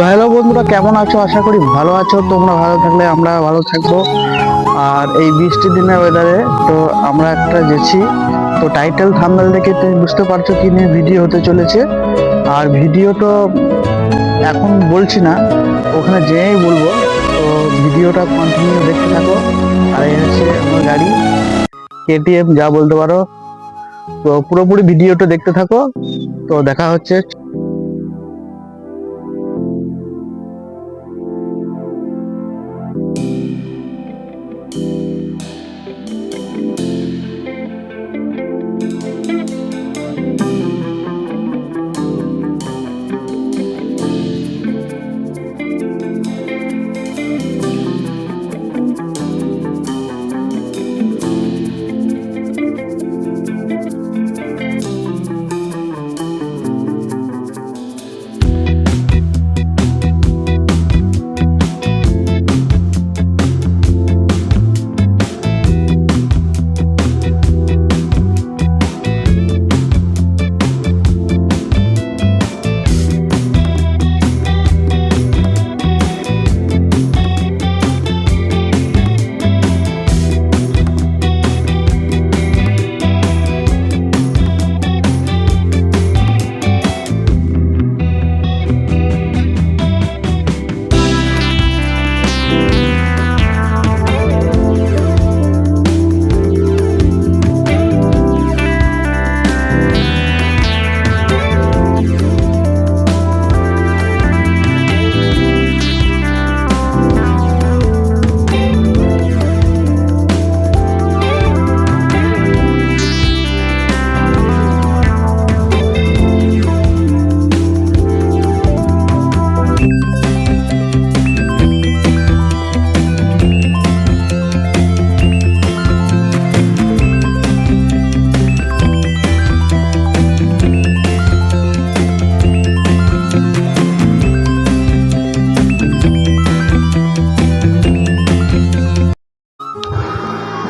বন্ধুরা, কেমন আছো? আশা করি ভালো আছো। তোমরা ভালো থাকলে আমরা ভালো থাকব। আর এই বৃষ্টির দিনে ওয়েদারে তো আমরা একটা গেছি। তো টাইটেল থাম্বেল দেখে তুমি বুঝতে পারছ কি নিয়ে ভিডিও হতে চলেছে। আর ভিডিও তো এখন বলছি না, ওখানে যেয়েই বলব। তো ভিডিওটা কন্টিনিউ দেখতে থাকো। আর এই হচ্ছে আমার গাড়ি। কেটিএম যা বলতে পারো। তো পুরোপুরি ভিডিওটা দেখতে থাকো। তো দেখা হচ্ছে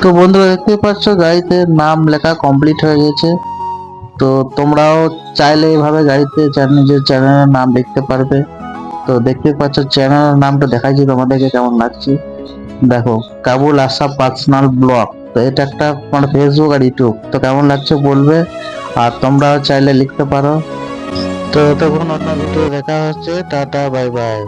তো বন্ধুরা দেখতে পাচ্ছ, গাড়িতে নাম লেখা কমপ্লিট হয়ে গেছে। তো তোমরাও চাইলে এইভাবে গাড়িতে নিজের চ্যানেলের নাম লিখতে পারবে। তো দেখতে পাচ্ছ চ্যানেলের নামটা দেখাচ্ছি তোমাদেরকে কেমন লাগছে। দেখো, কাবুল আসা পার্সোনাল ব্লগ তো এটা একটা মানে ফেসবুক আর ইউটিউব তো কেমন লাগছে বলবে? আর তোমরাও চাইলে লিখতে পারো। তো তখন অন্য ভিডিও দেখা হচ্ছে, টাটা বাই বাই